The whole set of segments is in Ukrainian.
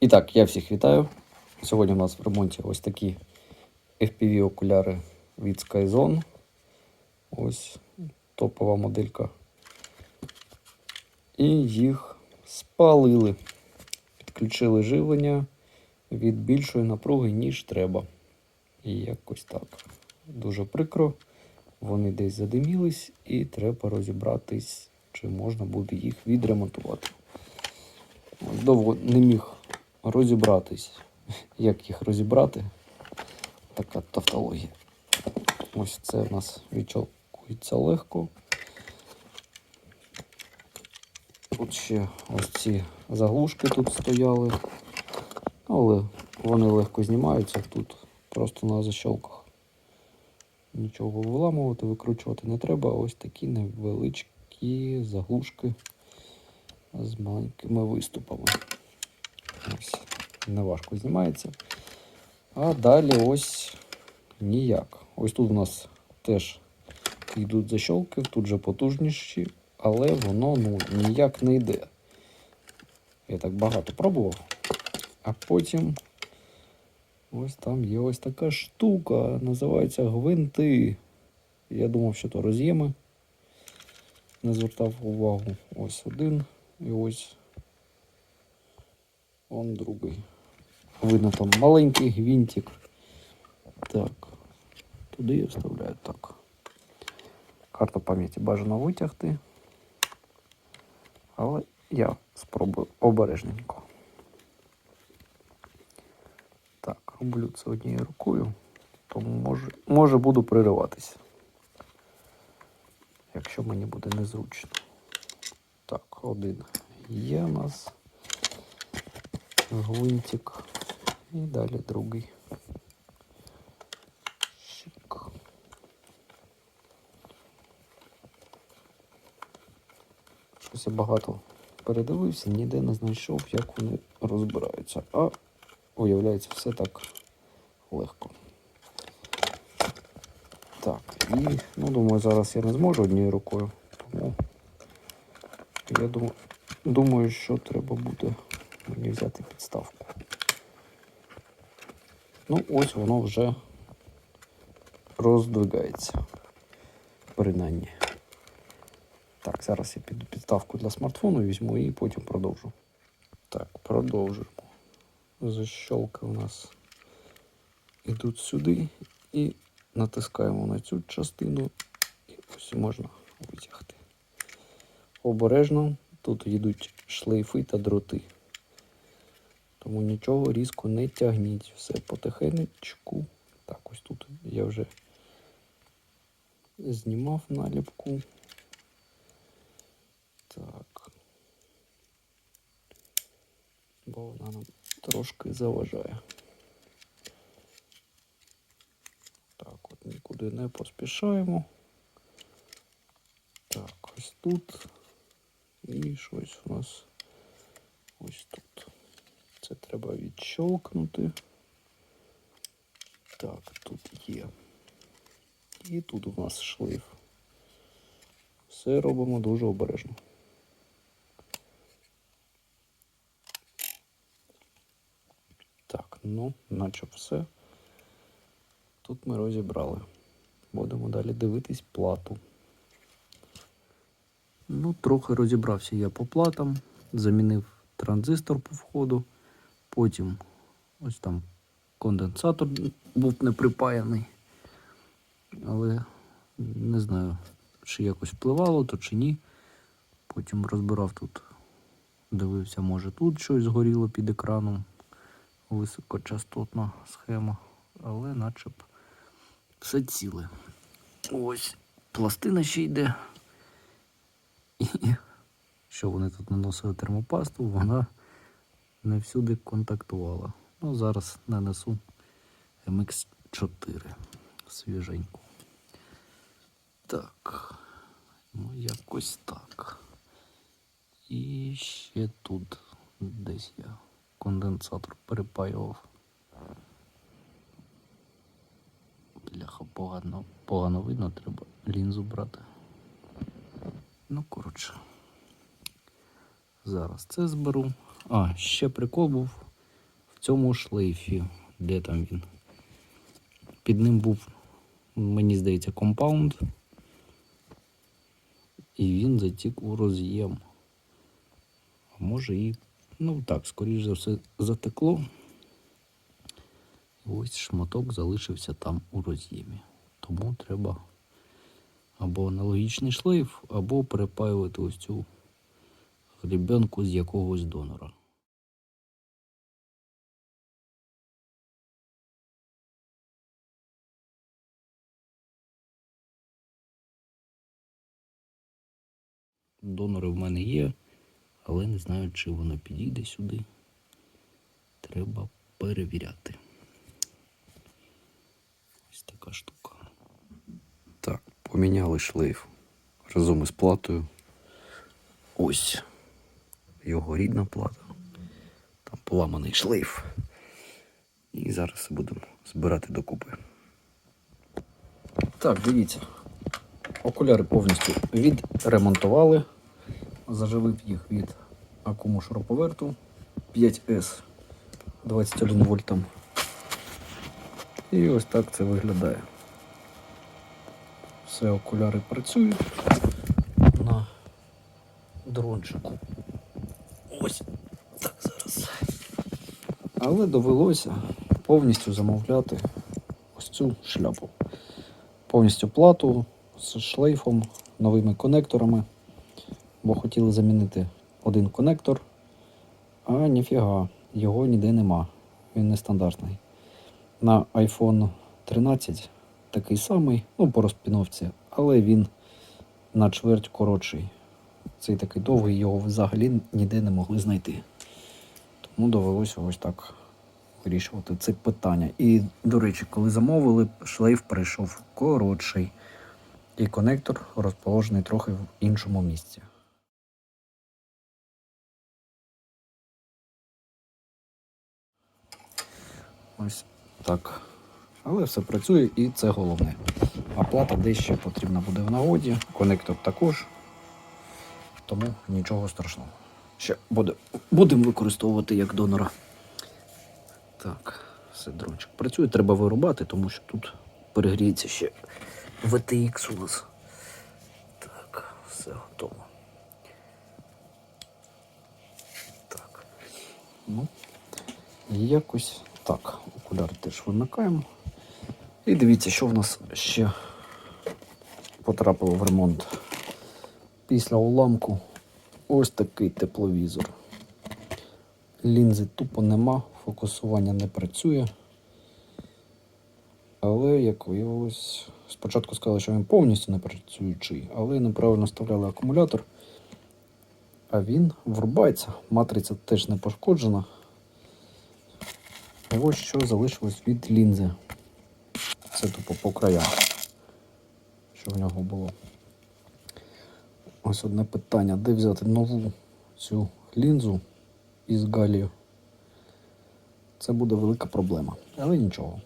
І так, я всіх вітаю. Сьогодні у нас в ремонті ось такі FPV-окуляри від Skyzone. Ось топова моделька. І їх спалили. Підключили живлення від більшої напруги, ніж треба. І якось так. Дуже прикро. Вони десь задимілись, і треба розібратись, чи можна буде їх відремонтувати. Довго не міг розібратись, як їх розібрати. Така тавтологія. Ось це в нас відчалкується легко. Тут ще ось ці заглушки тут стояли, але вони легко знімаються тут просто на защолках. Нічого виламувати, викручувати не треба. Ось такі невеличкі заглушки з маленькими виступами. Ось, неважко знімається. А далі ось ніяк. Ось тут у нас теж йдуть защолки, тут же потужніші, але воно ну, ніяк не йде. Я так багато пробував. А потім ось там є ось така штука, називається гвинти. Я думав, що то роз'єми. Не звертав увагу. Ось один і ось он другий. Видно там маленький гвинтик. Так. Туди я вставляю так. Карту пам'яті бажано витягти. Але я спробую обережненько. Так, роблю це однією рукою, тому може, може буду пририватися. Якщо мені буде незручно. Так, один є у нас гвинтик. І далі другий. Щось я багато передивився, ніде не знайшов, як вони розбираються. А виявляється, все так легко. Так, і ну, думаю, зараз я не зможу однією рукою, тому я думаю, думаю, що треба буде мені взяти підставку. Ну, ось воно вже роздвигається. Принаймні. Так, зараз я піду підставку для смартфону візьму і потім продовжу. Так, продовжуємо. Защолки у нас йдуть сюди і натискаємо на цю частину і ось можна витягти. Обережно тут йдуть шлейфи та дроти. Тому нічого різко не тягніть. Все потихенечку. Так, ось тут я вже знімав наліпку. Так. Бо вона нам трошки заважає. Так, от нікуди не поспішаємо. Так, ось тут. І щось у нас треба відщолкнути. Так, тут є. І тут у нас шлейф. Все робимо дуже обережно. Так, ну, наче все. Тут ми розібрали. Будемо далі дивитись плату. Ну, трохи розібрався я по платам, замінив транзистор по входу, потім ось там конденсатор був не припаяний. Але не знаю, чи якось впливало, то чи ні. Потім розбирав тут, дивився, може тут щось згоріло під екраном. Високочастотна схема, але начеб все ціле. Ось пластина ще йде. І що вони тут наносили термопасту, вона не всюди контактувала. Ну, зараз нанесу MX4 свіженьку. Так, ну якось так. І ще тут десь я конденсатор перепаював. Бляха, погано, погано видно, треба лінзу брати. Ну, коротше. Зараз це зберу. А, ще прикол був. в цьому шлейфі, де там він? Під ним був, мені здається, компаунд. І він затік у роз'єм. А може і, ну так, скоріш за все, затекло. Ось шматок залишився там у роз'ємі. Тому треба або аналогічний шлейф, або перепаювати ось цю грібенку з якогось донора. Донори в мене є, але не знаю, чи воно підійде сюди. Треба перевіряти. Ось така штука. Так, поміняли шлейф разом із платою. Ось його рідна плата. Там поламаний шлейф. І зараз будемо збирати докупи. Так, дивіться. Окуляри повністю відремонтували. Заживив їх від акуму шуруповерту 5S 21 вольтом. І ось так це виглядає. Все окуляри працюють на дрончику. Ось так зараз. Але довелося повністю замовляти ось цю шляпу. Повністю плату з шлейфом, новими конекторами. Бо хотіли замінити один конектор, а ніфіга, його ніде нема. Він нестандартний. На iPhone 13 такий самий, ну по розпіновці, але він на чверть коротший. Цей такий довгий, його взагалі ніде не могли знайти. Тому довелося ось так вирішувати це питання. І, до речі, коли замовили, шлейф прийшов коротший. І конектор розположений трохи в іншому місці. Ось так. Але все працює і це головне. А плата дещо потрібна буде в нагоді, конектор також. Тому нічого страшного. Ще буде, будемо використовувати як донора. Так, все, дрончик працює, треба вирубати, тому що тут перегріється ще VTX у нас. Так, все готово. Так. Ну, якось так. Окуляри теж вимикаємо. І дивіться, що в нас ще потрапило в ремонт. Після уламку ось такий тепловізор. Лінзи тупо нема, фокусування не працює. Але, як виявилось, спочатку сказали, що він повністю не працюючий, але неправильно вставляли акумулятор. А він врубається. Матриця теж не пошкоджена. Ось що залишилось від лінзи. Це тупо по краям, що в нього було. Ось одне питання: де взяти нову цю лінзу із галію? Це буде велика проблема. Але нічого.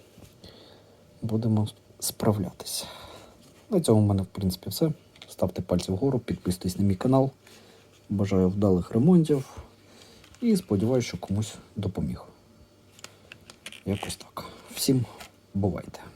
Будемо справлятися. На цьому в мене, в принципі, все. Ставте пальці вгору, підписуйтесь на мій канал. Бажаю вдалих ремонтів і сподіваюся, що комусь допоміг. Якось так. Всім бувайте!